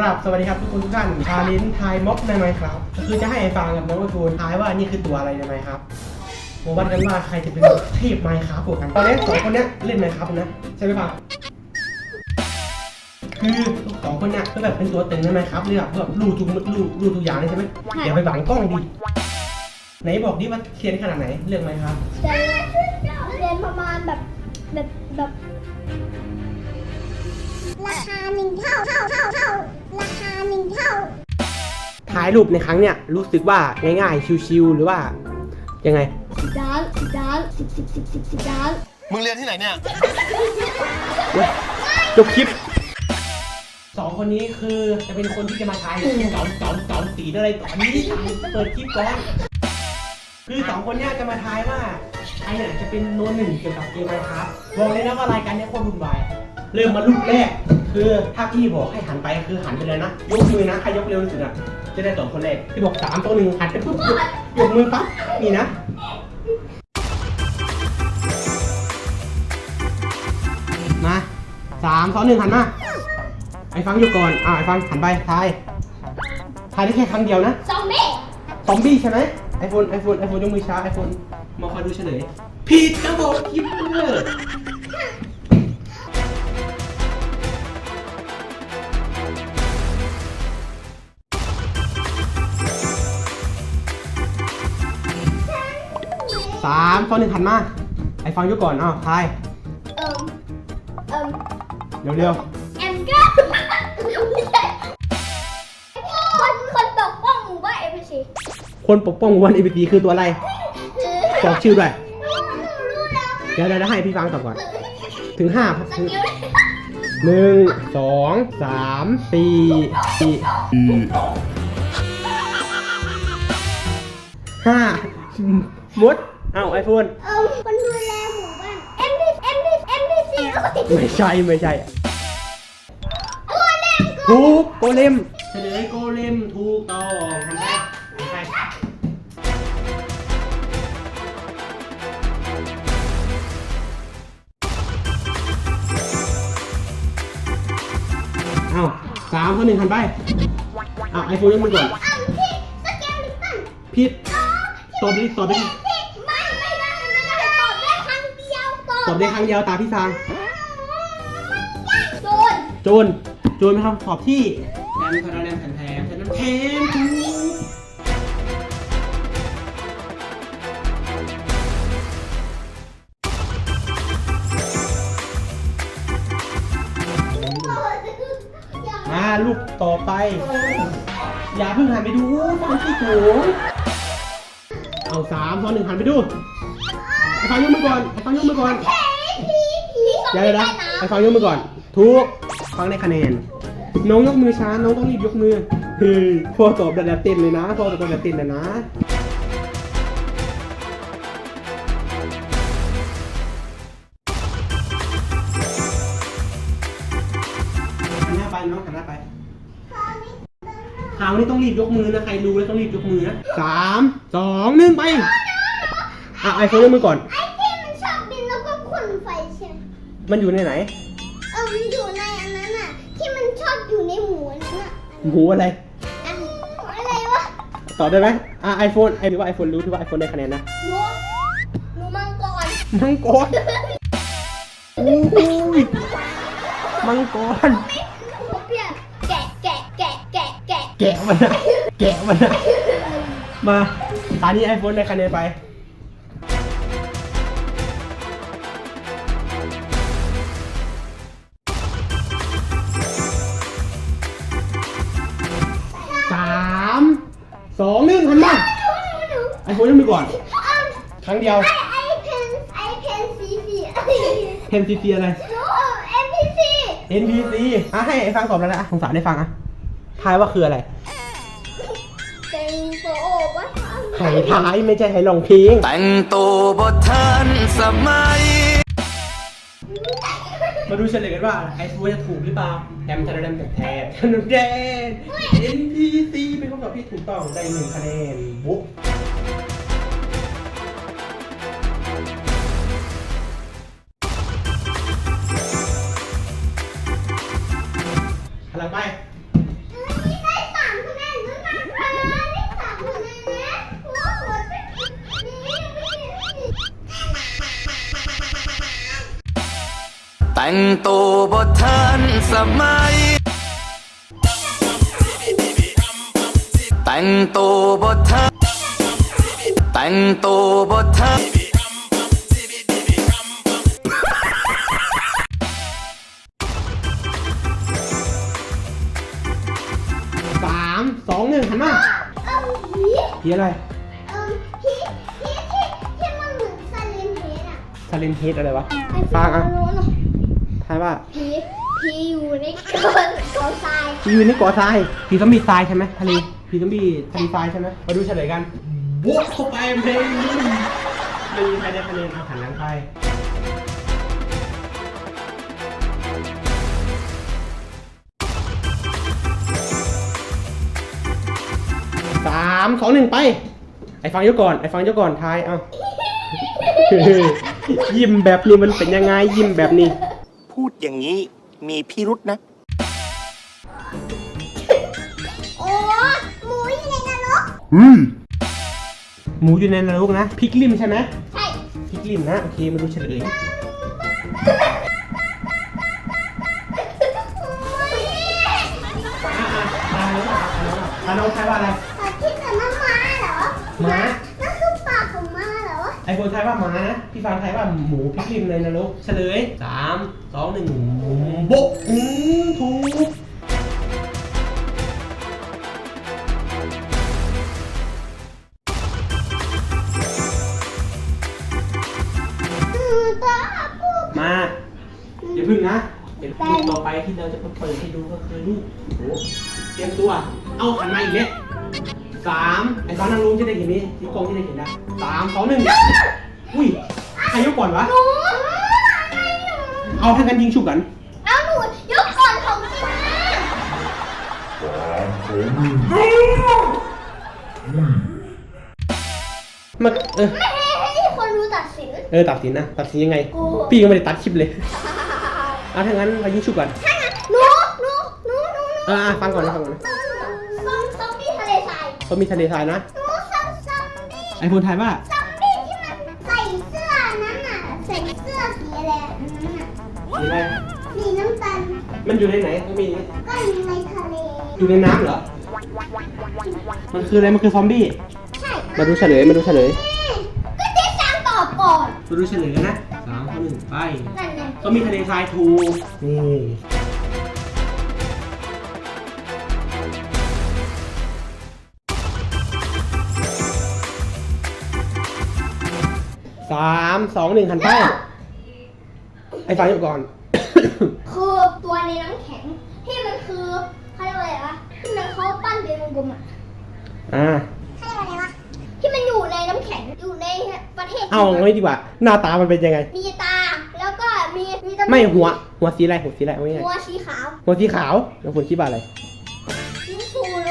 ครับ สวัสดีครับทุกคนทุกท่านชาลินทายม็อบในไหมครับ ก็คือจะให้ไอ้ฟังกับน้องประทูนทายว่านี่คือตัวอะไรในไหมครับมาวัดกันว่าใครจะเป็นเทพไมค์ครับกว่ากันตอนนี้สองคนเนี้ยเล่นไมค์ครับนะใช่ไหมฟังคือสองคนเนี้ยก็แบบเป็นตัวตึงในไมค์ครับเลยอะแบบรู้ทุกรู้รู้ทุกอย่างเลยใช่ไหมอย่าไปบังกล้องดิไหนบอกดิว่าเทียนขนาดไหนเรื่องไมค์ครับจะเรียนประมาณแบบแบบแบบราคาหนึ่งเท่าเท่าเท่าเท่า ราคาหนึ่งเท่า ถ่ายรูปในครั้งเนี้ยรู้สึกว่าง่ายๆ ชิวๆ หรือว่า ยังไง สิบล้านสิบล้านสิบสิบสิบสิบสิบล้านมึงเรียนที่ไหนเนี่ย จบคลิปสองคนนี้คือจะเป็นคนที่จะมาทายเก๋าเก๋าเก๋าตีอะไรตอนนี้ทายเปิดคลิปก่อน คือสองคนเนี้ยจะมาทายว่าใครเนี่ยจะเป็นโนหนึ่งเกี่ยวกับเกมไมครับบอกเลยนะว่ารายการเนี้ยโคตรวุ่นวายเริ่มมาลูกแรก คือถ้าพี่บอกให้หันไปคือหันไปเลยนะ ยกมือนะใครยกเร็วที่สุดอะจะได้ต่อคนแรกพี่บอกสามตัวหนึ่งหันไปปุ๊บยกยกมือปั๊บนี่นะมาสามสองหนึ่งหันมาไอ้ฟังอยู่ก่อนอ่าไอ้ฟังหันไปทายทายได้แค่ครั้งเดียวนะซอมบี้ซอมบี้ใช่ไหมไอโฟนไอโฟนไอโฟนยกมือช้าไอโฟนมาคอยดูเฉลยผิดนะบอกคิปเปอร์ สามสองหนึ่งหันมา ไอฟังอยู่ก่อนอ้าวทาย เอิ่มเอิ่มเร็วแอมก็ไม่ใช่คนคนปกป้องหมู่บ้านเอฟซีๆ คนปกป้องวันเอ t ีคือตัวอะไร บอกชื่อด้วย รู้แล้วเดี๋ยวเดี๋ยวให้พี่ฟังตอบก่อน ถึงห้าสถึงกิลหนึ่งสองสามสี่สี่ห้ามดเอ้าไอโฟนเอิ่มคนดูแลหมู่บ้านเอ็มพีเอ็มพีเอ็มพีซีไม่ใช่ไม่ใช่โอ้เล่มก็ถูกโกเลมเฉลยโกเลมถูกต้องทำได้ทำได้เอ้าสามข้อหนึ่งหันไปอะไอโฟนยกมือก่อนอันที่สเกลลิตันผิดตอบดิตอบดิ ไม่ไม่ได้ไม่ได้ตอบได้ครั้งเดียว ตอบได้ครั้งเดียวตาพี่ฟางโดนโจนโจนเป็นคำตอบที่แทนแทนแทนแทนแทนแทนแทนถูกมาลูกต่อไป อย่าเพิ่งหันไปดูฟังที่ถูงเอาสามสองหนึ่งหันไปดูไอ้ฟังยกมือก่อนไอ้ฟังยกมือก่อน เดี๋ยวเดี๋ยวนะไอ้ฟังยกมือก่อน ทุกฟังในคะแนน น้องยกมือช้า น้องต้องรีบยกมือเฮ้ยพ่อตอบแบบเต้นเลยนะพ่อตอบแบบเต้นเลยนะ หันหน้าไปน้องหันหน้าไปคราวนี้ต้องรีบยกมือนะใครรู้แล้วต้องรีบยกมือนะสามสองหนึ่งไป อะไอ้ฟังยกมือก่อนไอ้ที่มัน มันอยู่ในไหน เออมันอยู่ในอันนั้นอะ ที่มันชอบอยู่ในหมูอันนั้นอะหมูอะไร อันอะไรวะตอบได้ไหมอะไอโฟนไอหรือว่าไอโฟนรู้ที่ว่าไอโฟนได้คะแนนนะหนูหนูมังกรมังกรอุ้ยมังกรหนูเปลี่ยนแกะแกะแกะแกะแกะแกะมันนะแกะมันนะมาตอนนี้ไอโฟนได้คะแนนไป สองหนึ่งหันมาไอโฟนยกมือก่อน ครั้งเดียว ไอไอเพนไอเพนสีสีไอเทนซีซีอะไร หนูเอ็มพีซี NPC อะให้ไอ้ฟังตอบแล้วนะอะสงสารได้ฟังอะทายว่าคืออะไร เป็นโปรวะไห้ทายไม่ใช่ให้ลองเพลงแต่งตัวบททันสมัย มาดูเฉลยกันว่าไอ้ฟูจะถูกหรือเปล่าแฮมทาราแดมแทนแทนแทนแดน NPC เป็นคำ ตอบผิดถูกต้องได้หนึ่งคะแนนบุ๊กอะไรไปแต่งตัวบทเทินสมัย แต่งตัวบ่ทันแต่งตัวบ่ทันสามสองหนึ่งหันมาเอ้าผีผีอะไรเอ้าผีผีที่ที่มันเหมือนซาเลนเฮดอะซาเลนเฮดอะไรวะ ไอ้ฟังอะรู้หน่อยทายว่าผีผีอยู่ในก้อนก้อนทรายผีอยู่ในเกาะทรายผีต้องมีทรายใช่ไหมทะเล ผีต้องมีทะเลทรายใช่ไหมมาดูเฉลยกันบวกเข้าไปเพลงไม่มีใครได้คะแนนเอาหันหลังไปสามสองหนึ่งไป ไอ้ฟังยกก่อน ไอ้ฟังยกก่อนทาย เอา ยิ้มแบบนี้มันเป็นยังไง ยิ้มแบบนี้ พูดอย่างนี้มีพิรุษนะ นรกหมูอยู่ในนรกนะพริกลิมใช่ไหมใช่พริกลิมนะโอเคมาดูเฉลยอาน้องทายว่าอะไรแต่ที่แต่มันม้าเหรอม้านั่นคือปากของม้าเหรอ ไอโฟนทายว่าหมานะ พี่ฟังทายว่าหมูพริกลิมในนรกเฉลยสามสองหนึ่งโบ๊ะอืมถูก เดี๋ยวรูปต่อไปที่เราจะเปิดให้ดูก็คือรูปโอ้โหเตรียมตัว เอาหันมาอีกเนี่ยสามไอ้ฟ้านั่งลงจะได้เห็นนี้ที่กล้องที่ได้เห็นได้สามสองหนึ่งอุ้ยใครยกก่อนวะหนูอะไรหนูเอาให้กันยิงฉุกกัน เอาหนูยกก่อนของจริงนะมาเออไม่ให้ให้คนรู้ตัดสิน เออตัดสินนะ ตัดสินยังไง กู พี่ก็ไม่ได้ตัดคลิปเลย เอาถ้างั้นมายิงฉุกก่อนหนูหนูหนูหนูหนูเอออะฟังก่อนนะฟังก่อนนะซอมซอมบี้ทะเลทรายเขามีทะเลทรายนะหนูซอมซอมบี้ไอโฟนทายว่าซอมบี้ที่มันใส่เสื้อนั้นน่ะใส่เสื้อสีอะไรนั้นน่ะสีอะไร สีน้ำตาลมันอยู่ในไหนเขามีก็อยู่ในทะเล อยู่ในน้ำเหรอ มันคืออะไร มันคือซอมบี้ ใช่มาดูเฉลย มาดูเฉลย ก็เจ๊ช้างตอบก่อน มาดูเฉลยกันนะสามข้อหนึ่งไป นั่นไงก็มีทะเลทรายทูนี่สามสองหนึ่งหันไป ไอ้ฟังอยู่ก่อน คือตัวในน้ำแข็งที่มันคือเขาเรียกว่าอะไรวะที่มันเขาปั้นเป็นวงกลมอะ อ่าเขาเรียกว่าอะไรวะที่มันอยู่ในน้ำแข็งอยู่ในประ เทศเอางี้ดีกว่า หน้าตามันเป็นยังไง มีตา แล้วก็มีมีจมูกไม่หัว หัวสีอะไรหัวสีอะไรเอาง่ายหัวสีขาวๆหัวสีขาวแล้วคนคิดว่าอะไรสีฟูโล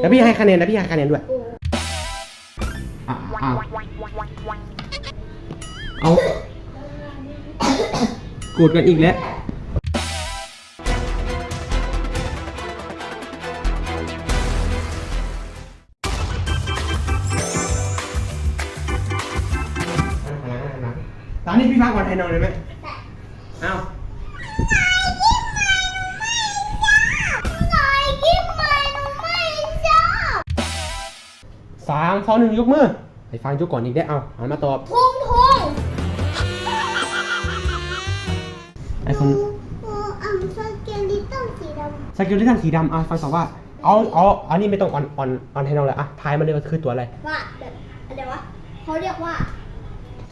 แล้วพี่ให้คะแนนนะพี่ให้คะแนนด้วยอ่าเอาเอาโกรธกันอีกแล้ว อนนี้พี่ฟังก่อนไทยนอนเลยไหมเอาหน่อยกิ๊บมาหนูไม่ชอบสามสองหนึ่งยกมือไปฟังยกก่อนอีกได้เอาหันมาตอบทุ่งทุ่งไอ้คนโอ้อัมสเกลิตันสีดสกิลที่ท่านสีดำอะฟังตอบว่าเอาเอาอันนี้ไม่ต้องออนออนออนไทยนอนเลยอะทายมาเลยว่าคือตัวอะไรำว่าแบบอะไรวะเขาเรียกว่า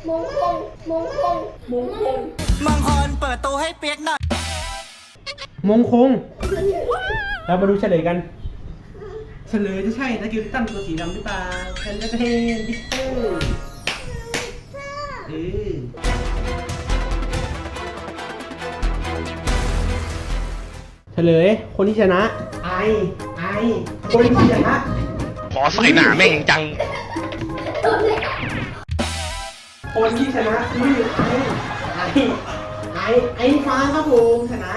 มงคงมงคงมงคงมังคอนเปิดตัวให้เปียกหน่อยมงคง เรามาดูเฉลยกัน เฉลยจะใช่สกิลที่ตั้งตัวสีดำหรือเปล่าแทนจะเป็นบิ๊กเตอร์เออเฉลย คนที่ชนะ ไอ ไอ คนที่ชนะ ขอใส่หนาแม่งจัง ตัวเล็ก คนที่ชนะคือไอไอไอฟ้าครับผมชนะ